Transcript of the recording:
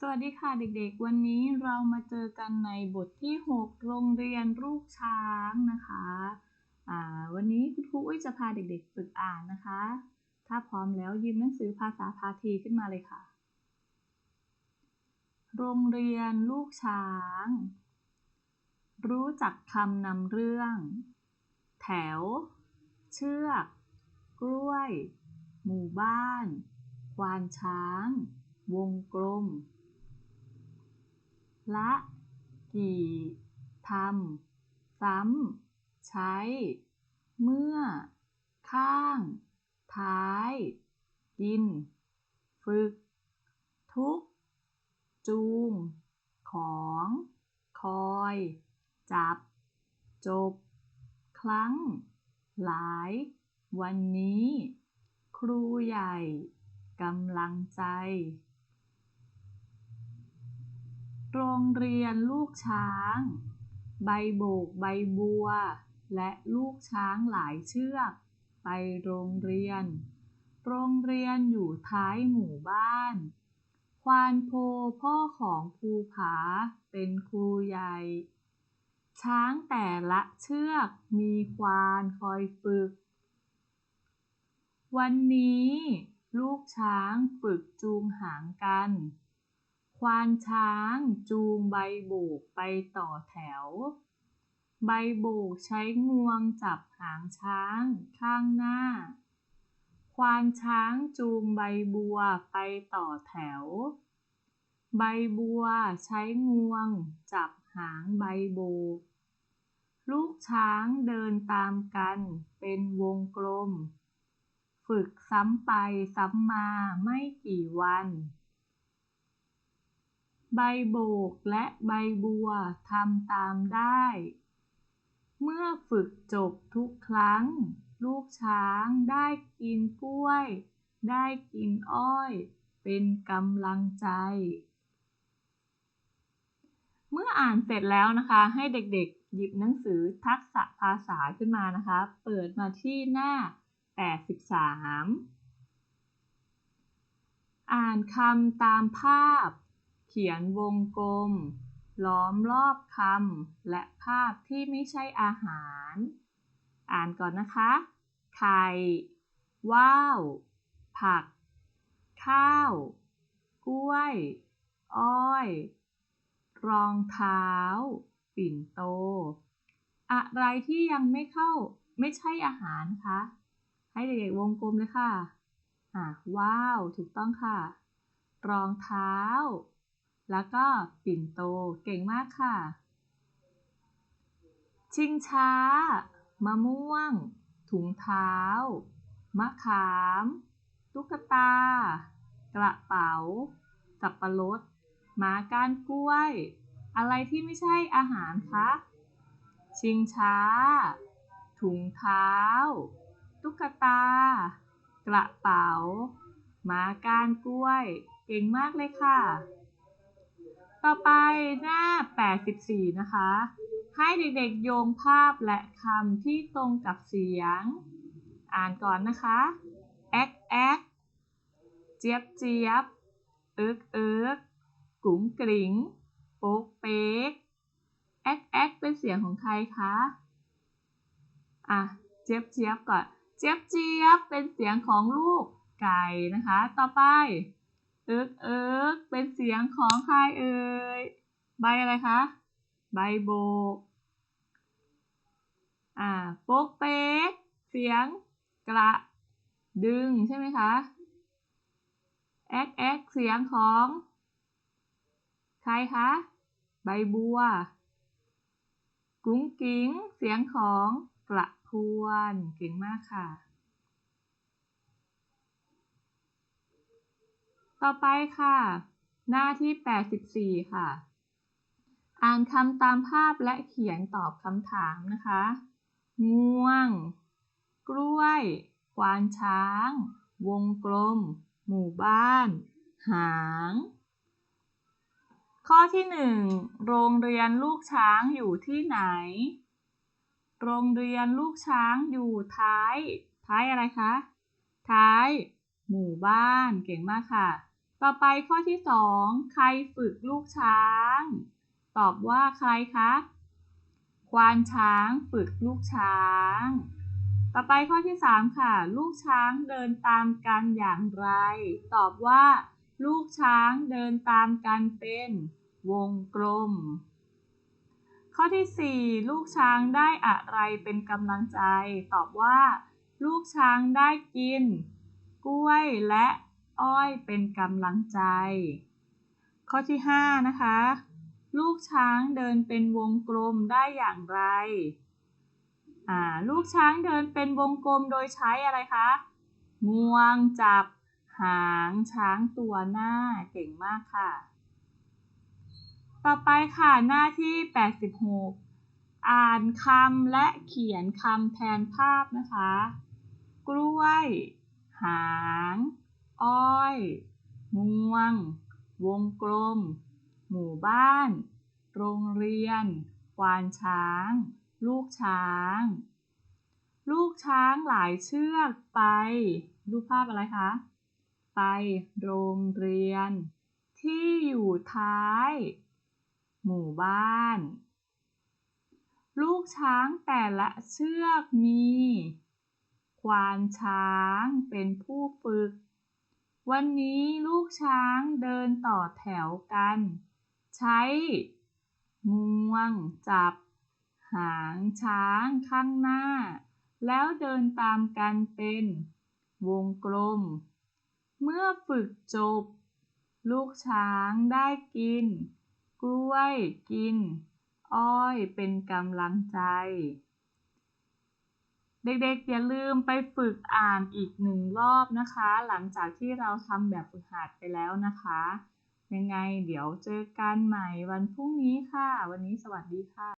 สวัสดีค่ะเด็กๆ วันนี้เรามาเจอกันในบทที่ 6 โรงเรียนลูกช้างนะคะะวันนี้คุณครูอุ้ยจะพาเด็กๆฝึกอ่านนะคะ ถ้าพร้อมแล้วยืมหนังสือภาษาพาทีขึ้นมาเลยค่ะ โรงเรียนลูกช้าง รู้จักคำนำเรื่อง แถว เชือก กล้วย หมู่บ้าน ควานช้าง วงกลม ละกี่ทำซ้ำใช้ เมื่อ ข้าง ท้าย กิน ฝึก ทุก จูง ของ คอย จับ จบ ครั้ง หลาย วันนี้ ครูใหญ่กำลังใจ โรงเรียนลูกช้าง ใบโบกใบบัว และลูกช้างหลายเชือก ไปโรงเรียน โรงเรียนอยู่ท้ายหมู่บ้าน ควานโพพ่อของภูผาเป็นครูใหญ่ ช้างแต่ละเชือกมีควานคอยฝึก วันนี้ ลูกช้างฝึกจูงหางกัน ควานช้างจูงใบโบกไปต่อแถว ใบโบกใช้งวงจับหางช้างข้างหน้า ควานช้างจูงใบบัวไปต่อแถว ใบบัวใช้งวงจับหางใบโบก ลูกช้างเดินตามกันเป็นวงกลม ฝึกซ้ำไปซ้ำมาไม่กี่วัน ใบโบกและใบบัวทำตามได้ เมื่อฝึกจบทุกครั้ง ลูกช้างได้กินกล้วย ได้กินอ้อย เป็นกำลังใจ เมื่ออ่านเสร็จแล้วนะคะ ให้เด็กๆ หยิบหนังสือทักษะภาษาขึ้นมานะคะ เปิดมาที่หน้า 83 อ่านคำตามภาพ เขียนวงกลม ล้อมรอบคำและภาพที่ไม่ใช่อาหาร อ่านก่อนนะคะ ไข่ ว่าว ผัก ข้าว กล้วย อ้อย รองเท้า ปิ่นโต อะไรที่ยังไม่เข้าไม่ใช่อาหารคะ ให้เด็กๆวงกลมเลยค่ะ อ่าว้าว ถูกต้องค่ะ รองเท้า แล้วก็ปิ่นโตเก่งมากค่ะ ชิงช้า มะม่วง ถุงเท้า มะขาม ตุ๊กตา กระเป๋า สับปะรดหมาก้านกล้วย อะไรที่ไม่ใช่อาหารคะ ชิงช้า ถุงเท้า ตุ๊กตา กระเป๋าหมาก้านกล้วย เก่งมากเลยค่ะ ต่อไปหน้า 84 นะคะ ให้เด็กๆโยงภาพและคำที่ตรงกับเสียง อ่านก่อนนะคะแอ๊กแอ๊กเจี๊ยบเจี๊ยบเอิกเอิกกุ๋งกริ๋งโป๊กเป๊กแอ๊กแอ๊กเป็นเสียงของใครคะ อะ เจี๊ยบเจี๊ยบก่อน เจี๊ยบเจี๊ยบเป็นเสียงของลูกไก่นะคะ ต่อไป เอิกเอิกเป็นเสียงของใครเอ่ย ใบอะไรคะ ใบโบก อ่าโป๊กเป๊ก เสียงกระดึงใช่ไหมคะแอ๊กแอ๊กเสียงของ ใครคะ ใบบัว กุ้งกิ้ง เสียงของกระพวน เก่งมากค่ะ ต่อไปค่ะ หน้าที่ 84 ค่ะ อ่านคำตามภาพและเขียนตอบคำถามนะคะ ง่วง กล้วยควานช้าง วงกลม หมู่บ้าน หางข้อที่ 1 โรงเรียนลูกช้างอยู่ที่ไหน โรงเรียนลูกช้างอยู่ท้าย ท้ายอะไรคะ ท้าย หมู่บ้าน เก่งมากค่ะ ต่อไปข้อที่สองใครฝึกลูกช้าง ตอบว่าใครคะ ควานช้างฝึกลูกช้าง ต่อไปข้อที่สามค่ะ ลูกช้างเดินตามกันอย่างไร ตอบว่า ลูกช้างเดินตามกันเป็นวงกลม ข้อที่ 4 ลูกช้างได้อะไรเป็นกำลังใจ ตอบว่า ลูกช้างได้กิน กล้วยและอ้อยเป็นกำลังใจ ข้อที่ 5 นะคะ ลูกช้างเดินเป็นวงกลมได้อย่างไร ลูกช้างเดินเป็นวงกลมโดยใช้อะไรคะ งวงจับหางช้างตัวหน้าเก่งมากค่ะ ต่อไปค่ะหน้าที่ 86 อ่านคำและเขียนคำแทนภาพนะคะ กล้วย หาง อ้อย งวง วงกลม หมู่บ้าน โรงเรียน ควานช้าง ลูกช้าง ลูกช้างหลายเชือกไป รูปภาพอะไรคะ ไปโรงเรียน ที่อยู่ท้าย หมู่บ้าน ลูกช้างแต่ละเชือกมี ควานช้างเป็นผู้ฝึก วันนี้ลูกช้างเดินต่อแถวกัน ใช้งวงจับ หางช้างข้างหน้า แล้วเดินตามกันเป็นวงกลม เมื่อฝึกจบ ลูกช้างได้กิน กล้วยกิน อ้อยเป็นกำลังใจ เด็กๆ อย่าลืมไปฝึกอ่านอีกหนึ่งรอบนะคะ หลังจากที่เราทำแบบฝึกหัดไปแล้วนะคะ ยังไงเดี๋ยวเจอกันใหม่วันพรุ่งนี้ค่ะ วันนี้สวัสดีค่ะ